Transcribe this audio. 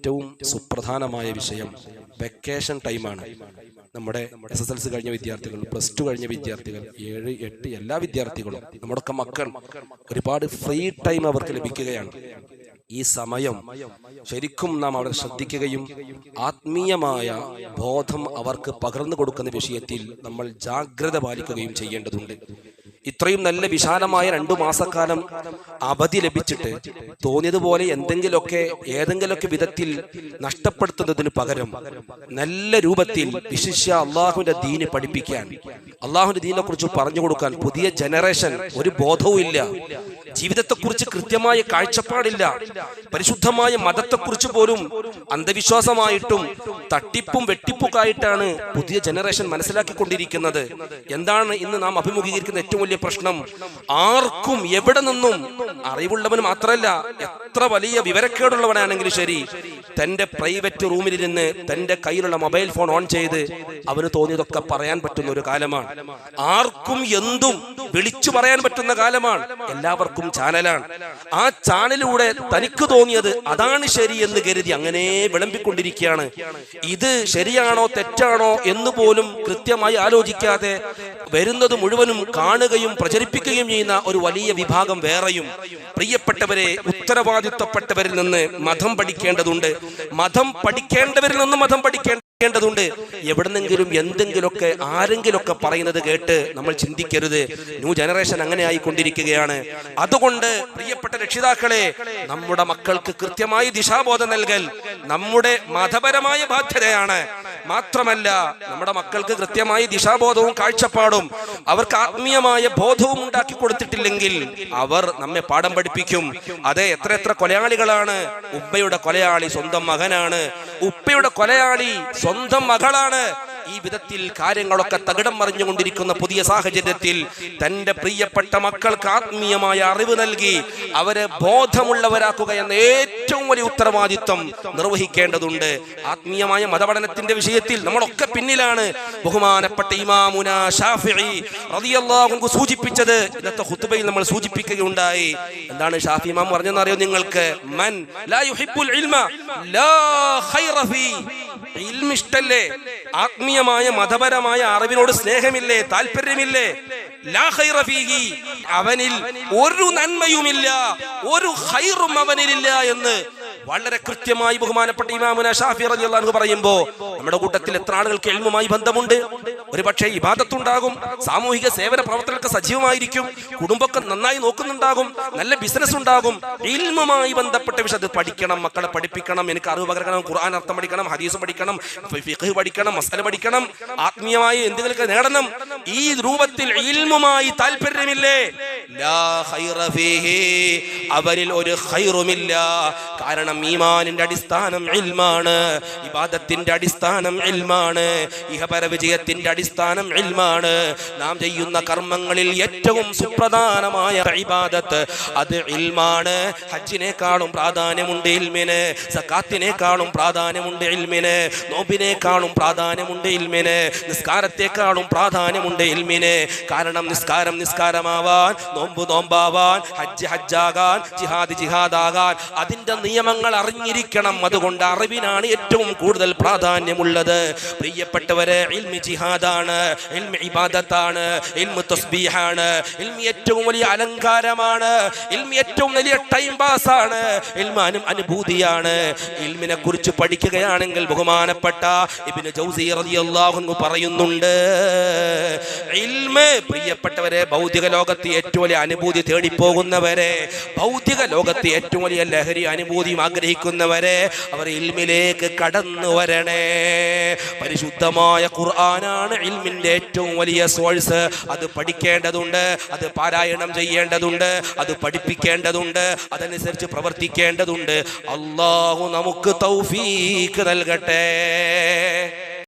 ഏറ്റവും സുപ്രധാനമായ വിഷയം വെക്കേഷൻ ടൈമാണ് നമ്മുടെ എസ് എസ് എൽ സി കഴിഞ്ഞ വിദ്യാർത്ഥികൾ പ്ലസ് ടു കഴിഞ്ഞ വിദ്യാർത്ഥികൾ ഏഴ് എട്ട് എല്ലാ വിദ്യാർത്ഥികളും നമ്മുടെയൊക്കെ മക്കൾ ഒരുപാട് ഫ്രീ ടൈം അവർക്ക് ലഭിക്കുകയാണ്. ഈ സമയം ശരിക്കും നാം അവരെ ശ്രദ്ധിക്കുകയും ആത്മീയമായ ബോധം അവർക്ക് പകർന്നു കൊടുക്കുന്ന വിഷയത്തിൽ നമ്മൾ ജാഗ്രത പാലിക്കുകയും ചെയ്യേണ്ടതുണ്ട്. ഇത്രയും നല്ല വിശാലമായ രണ്ടു മാസക്കാലം അവധി ലഭിച്ചിട്ട് തോന്നിയതുപോലെ എന്തെങ്കിലുമൊക്കെ ഏതെങ്കിലുമൊക്കെ വിധത്തിൽ നഷ്ടപ്പെടുത്തുന്നതിന് പകരം നല്ല രൂപത്തിൽ വിശിഷ്യ അള്ളാഹുവിന്റെ ദീന് പഠിപ്പിക്കാൻ അള്ളാഹുവിന്റെ ദീനെ കുറിച്ച് പറഞ്ഞു കൊടുക്കാൻ പുതിയ ജനറേഷൻ ഒരു ബോധവും ഇല്ല ജീവിതത്തെക്കുറിച്ച് കൃത്യമായ കാഴ്ചപ്പാടില്ല. പരിശുദ്ധമായ മതത്തെക്കുറിച്ച് പോലും അന്ധവിശ്വാസമായിട്ടും തട്ടിപ്പും വെട്ടിപ്പുക്കായിട്ടാണ് പുതിയ ജനറേഷൻ മനസ്സിലാക്കിക്കൊണ്ടിരിക്കുന്നത്. എന്താണ് ഇന്ന് നാം അഭിമുഖീകരിക്കുന്ന ഏറ്റവും വലിയ പ്രശ്നം? ആർക്കും എവിടെ നിന്നും അറിവുള്ളവന് മാത്രമല്ല എത്ര വലിയ വിവരക്കേടുള്ളവനാണെങ്കിലും ശരി തന്റെ പ്രൈവറ്റ് റൂമിൽ റൂമിലിരുന്ന് തന്റെ കയ്യിലുള്ള മൊബൈൽ ഫോൺ ഓൺ ചെയ്ത് അവന് തോന്നിയതൊക്കെ പറയാൻ പറ്റുന്ന ഒരു കാലമാണ്. ആർക്കും എന്തും വിളിച്ചു പറയാൻ പറ്റുന്ന കാലമാണ്. എല്ലാവർക്കും ചാനലാണ്. ആ ചാനലിലൂടെ തനിക്ക് തോന്നിയത് അതാണ് ശരി എന്ന് കരുതി അങ്ങനെ വിളമ്പിക്കൊണ്ടിരിക്കുകയാണ്. ഇത് ശരിയാണോ തെറ്റാണോ എന്ന് പോലും കൃത്യമായി ആലോചിക്കാതെ വരുന്നത് മുഴുവനും കാണുകയും പ്രചരിപ്പിക്കുകയും ചെയ്യുന്ന ഒരു വലിയ വിഭാഗം വേറെയും. പ്രിയപ്പെട്ടവരെ ഉത്തരവാദിത്വപ്പെട്ടവരിൽ നിന്ന് മതം പഠിക്കേണ്ടതുണ്ട്. മതം പഠിക്കേണ്ടവരിൽ നിന്ന് മതം പഠിക്കേണ്ട േണ്ടതുണ്ട് എവിടെന്നെങ്കിലും എന്തെങ്കിലുമൊക്കെ ആരെങ്കിലുമൊക്കെ പറയുന്നത് കേട്ട് നമ്മൾ ചിന്തിക്കരുത്. ന്യൂ ജനറേഷൻ അങ്ങനെ ആയിക്കൊണ്ടിരിക്കുകയാണ്. അതുകൊണ്ട് പ്രിയപ്പെട്ട രക്ഷിതാക്കളെ നമ്മുടെ മക്കൾക്ക് കൃത്യമായി ദിശാബോധം നൽകൽ നമ്മുടെ മതപരമായ ബാധ്യതയാണ്. മാത്രമല്ല നമ്മുടെ മക്കൾക്ക് കൃത്യമായി ദിശാബോധവും കാഴ്ചപ്പാടും അവർക്ക് ആത്മീയമായ ബോധവും ഉണ്ടാക്കി കൊടുത്തിട്ടില്ലെങ്കിൽ അവർ നമ്മെ പാഠം പഠിപ്പിക്കും. അതെ എത്ര എത്ര കൊലയാളികളാണ്. ഉപ്പയുടെ കൊലയാളി സ്വന്തം മകനാണ്. ഉപ്പയുടെ കൊലയാളി സ്വന്തം മകളാണ്. ഈ വിധത്തിൽ കാര്യങ്ങളൊക്കെ തകിടം മറിഞ്ഞുകൊണ്ടിരിക്കുന്ന പുതിയ സാഹചര്യത്തിൽ തന്റെ പ്രിയപ്പെട്ട മക്കൾക്ക് ആത്മീയമായ അറിവ് നൽകി അവരെ ബോധമുള്ളവരാക്കുക എന്ന ഏറ്റവും വലിയ ഉത്തരവാദിത്വം നിർവഹിക്കേണ്ടതുണ്ട്. ആത്മീയമായ മതപഠനത്തിന്റെ വിഷയത്തിൽ നമ്മളൊക്കെ പിന്നിലാണ്. ബഹുമാനപ്പെട്ട ഇമാമുന ഷാഫി സൂചിപ്പിച്ചത് ഇന്നത്തെ ഖുത്ബയിൽ നമ്മൾ സൂചിപ്പിക്കുകയുണ്ടായി. എന്താണ് ഷാഫി ഇമാം പറഞ്ഞെന്ന് അറിയോ നിങ്ങൾക്ക്? മൻ ലാ യുഹിബ്ബുൽ ഇൽമ ലാ ഖൈറ ഫീ ഇഷ്ടല്ലേ ആത്മീയമായ മതപരമായ അറിവിനോട് സ്നേഹമില്ലേ? താല്പര്യമില്ലേ? അവനിൽ ഒരു നന്മയുമില്ല. ഒരു ഹൈറും അവനിലില്ല എന്ന് വളരെ കൃത്യമായി ബഹുമാനപ്പെട്ട ഇമാമുന ഷാഫി റളിയല്ലാഹു പറയുമ്പോൾ നമ്മുടെ കൂട്ടത്തിൽ എത്ര ആളുകൾക്ക് എൽമുമായി ബന്ധമുണ്ട്? ഒരു പക്ഷേ ഇബാദത്തുണ്ടാകും സാമൂഹിക സേവന പ്രവർത്തനമൊക്കെ സജീവമായിരിക്കും കുടുംബമൊക്കെ നന്നായി നോക്കുന്നുണ്ടാകും നല്ല ബിസിനസ് ഉണ്ടാകും ഇൽമുമായി ബന്ധപ്പെട്ട വിഷയം അത് പഠിക്കണം മക്കളെ പഠിപ്പിക്കണം എനിക്ക് അറിവ് പകരണം ഖുർആൻ അർത്ഥം പഠിക്കണം ഹദീസ് പഠിക്കണം ഫിഖ് പഠിക്കണം മസല പഠിക്കണം ആത്മീയമായി എന്തെങ്കിലുമൊക്കെ നേടണം. ഈ രൂപത്തിൽ ഇൽമുമായി താല്പര്യമില്ലേ? അവരിൽ ഒരു ഖൈറുമില്ല. കാരണം ഈമാനിന്റെ അടിസ്ഥാനം ഇൽമാണ്. ഇബാദത്തിന്റെ അടിസ്ഥാനം ഇൽമാണ്. ഇഹപര വിജയത്തിന്റെ അടിസ്ഥാനം ഇൽമാണ്. നാം ചെയ്യുന്ന കർമ്മങ്ങളിൽ ഏറ്റവും സുപ്രധാനമായ ഇബാദത്ത് അത് ഇൽമാണ്. ഹജ്ജിനേക്കാളും പ്രാധാന്യമുണ്ട് ഇൽമിന്. സക്കാത്തിനേക്കാളും പ്രാധാന്യമുണ്ട് ഇൽമിന്. നോബിനേക്കാളും പ്രാധാന്യമുണ്ട് ഇൽമിന്. നിസ്കാരത്തെക്കാളും പ്രാധാന്യമുണ്ട് ഇൽമിന്. കാരണം നിസ്കാരം നിസ്കാരമാവാൻ നോമ്പ് നോമ്പാവാൻ ഹജ്ജ് ഹജ്ജാകാൻ ജിഹാദ് ജിഹാദാകാൻ. അതിന്റെ നിയമങ്ങൾ അറിഞ്ഞിരിക്കണം. അതുകൊണ്ട് അറിവിനാണ് ഏറ്റവും കൂടുതൽ പ്രാധാന്യമുള്ളത്. പ്രിയപ്പെട്ടവരെ ഇൽമി ജിഹാദാണ് ഇൽമി ഇബാദത്താണ് ഇൽമു തസ്ബീഹാണ്. ഇൽമി ഏറ്റവും വലിയ അലങ്കാരമാണ് ഇൽമി ഏറ്റവും വലിയ ടൈം പാസ് ആണ് ഇൽമാനും അനുഭൂതിയാണ്. ഇൽമിനെ കുറിച്ച് പഠിക്കുകയാണെങ്കിൽ ബഹുമാനപ്പെട്ട ഇബ്നു ജൗസി റളിയല്ലാഹു പറയുന്നുണ്ട് ഇൽമ് പ്രിയപ്പെട്ടവരെ ഭൗതിക ലോകത്ത് ഏറ്റവും വലിയ അനുഭൂതി തേടിപ്പോകുന്നവരെ ഭൗതിക ലോകത്ത് ഏറ്റവും വലിയ ലഹരി അനുഭൂതിയും ആഗ്രഹിക്കുന്നവരെ അവർ ഇൽമിലേക്ക് കടന്നു വരണേ. പരിശുദ്ധമായ ഖുർആനാണ് ഇൽമിന്റെ ഏറ്റവും വലിയ സോഴ്സ്. അത് പഠിക്കേണ്ടതുണ്ട് അത് പാരായണം ചെയ്യേണ്ടതുണ്ട് അത് പഠിപ്പിക്കേണ്ടതുണ്ട് അതനുസരിച്ച് പ്രവർത്തിക്കേണ്ടതുണ്ട്. അള്ളാഹു നമുക്ക് തൗഫീക്ക് നൽകട്ടെ.